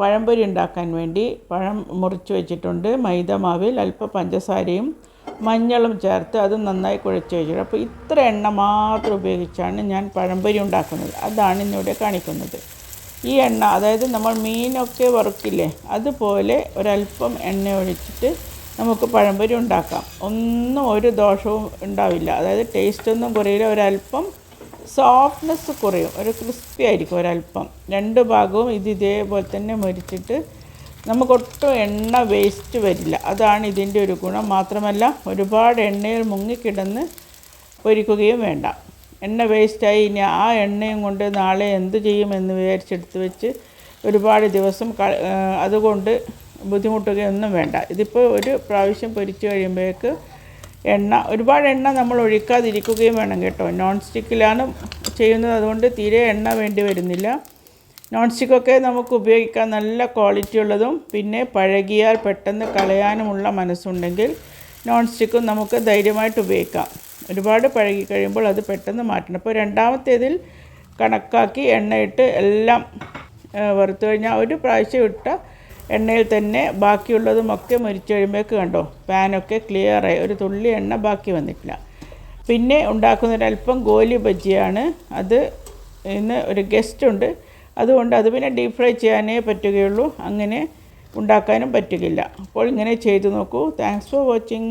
പഴംപൊരി ഉണ്ടാക്കാൻ വേണ്ടി പഴം മുറിച്ച് വെച്ചിട്ടുണ്ട്. മൈദ മാവിൽ അല്പം പഞ്ചസാരയും മഞ്ഞളും ചേർത്ത് അത് നന്നായി കുഴച്ച് വെച്ചിട്ടുണ്ട്. അപ്പോൾ ഇത്ര എണ്ണ മാത്രം ഉപയോഗിച്ചാണ് ഞാൻ പഴംപൊരി ഉണ്ടാക്കുന്നത്. അതാണ് ഇന്നിവിടെ കാണിക്കുന്നത്. ഈ എണ്ണ അതായത് നമ്മൾ മീനൊക്കെ വറുക്കില്ലേ അതുപോലെ ഒരല്പം എണ്ണ ഒഴിച്ചിട്ട് നമുക്ക് പഴംപൊരി ഉണ്ടാക്കാം. ഒന്നും ഒരു ദോഷവും ഉണ്ടാവില്ല. അതായത് ടേസ്റ്റൊന്നും കുറയില്ല. ഒരല്പം സോഫ്റ്റ്നെസ് കുറയും. ഒരു ക്രിസ്പി ആയിരിക്കും ഒരല്പം രണ്ട് ഭാഗവും ഇത് ഇതേപോലെ തന്നെ മുരിച്ചിട്ട് നമുക്കൊട്ടും എണ്ണ വേസ്റ്റ് വരില്ല. അതാണ് ഇതിന്റെ ഒരു ഗുണം. മാത്രമല്ല ഒരുപാട് എണ്ണയിൽ മുങ്ങിക്കിടന്ന് പൊരിക്കുകയും വേണ്ട. എണ്ണ വേസ്റ്റായി ഇനി ആ എണ്ണയും കൊണ്ട് നാളെ എന്ത് ചെയ്യുമെന്ന് വിചാരിച്ചെടുത്ത് വെച്ച് ഒരുപാട് ദിവസം അതുകൊണ്ട് ബുദ്ധിമുട്ടുകയൊന്നും വേണ്ട. ഇതിപ്പോൾ ഒരു പ്രാവശ്യം പൊരിച്ചു കഴിയുമ്പോഴേക്ക് എണ്ണ ഒരുപാട് എണ്ണ നമ്മൾ ഒഴിക്കാതിരിക്കുകയും വേണം കേട്ടോ. നോൺ സ്റ്റിക്കിലാണ് ചെയ്യുന്നത്. അതുകൊണ്ട് തീരെ എണ്ണ വേണ്ടി വരുന്നില്ല. നോൺ സ്റ്റിക്കൊക്കെ നമുക്ക് ഉപയോഗിക്കാൻ നല്ല ക്വാളിറ്റി ഉള്ളതും പിന്നെ പഴകിയാൽ പെട്ടെന്ന് കളയാനുമുള്ള മനസ്സുണ്ടെങ്കിൽ നോൺ സ്റ്റിക്കും നമുക്ക് ധൈര്യമായിട്ട് ഉപയോഗിക്കാം. ഒരുപാട് പഴകി കഴിയുമ്പോൾ അത് പെട്ടെന്ന് മാറ്റണം. അപ്പോൾ രണ്ടാമത്തേതിൽ കണക്കാക്കി എണ്ണയിട്ട് എല്ലാം വറുത്ത് കഴിഞ്ഞാൽ ഒരു പ്രാവശ്യം ഇട്ട എണ്ണയിൽ തന്നെ ബാക്കിയുള്ളതുമൊക്കെ മുരിച്ച് കഴിയുമ്പോഴേക്ക് കണ്ടോ? പാനൊക്കെ ക്ലിയറായി ഒരു തുള്ളി എണ്ണ ബാക്കി വന്നിട്ടില്ല. പിന്നെ ഉണ്ടാക്കുന്നൊരല്പം ഗോലി ബജിയാണ്. അത് ഇന്ന് ഒരു ഗസ്റ്റ് ഉണ്ട്. അതുകൊണ്ട് അത് പിന്നെ ഡീപ് ഫ്രൈ ചെയ്യാനേ പറ്റുകയുള്ളൂ. അങ്ങനെ ഉണ്ടാക്കാനും പറ്റുകയില്ല. അപ്പോൾ ഇങ്ങനെ ചെയ്തു നോക്കൂ. Thanks for watching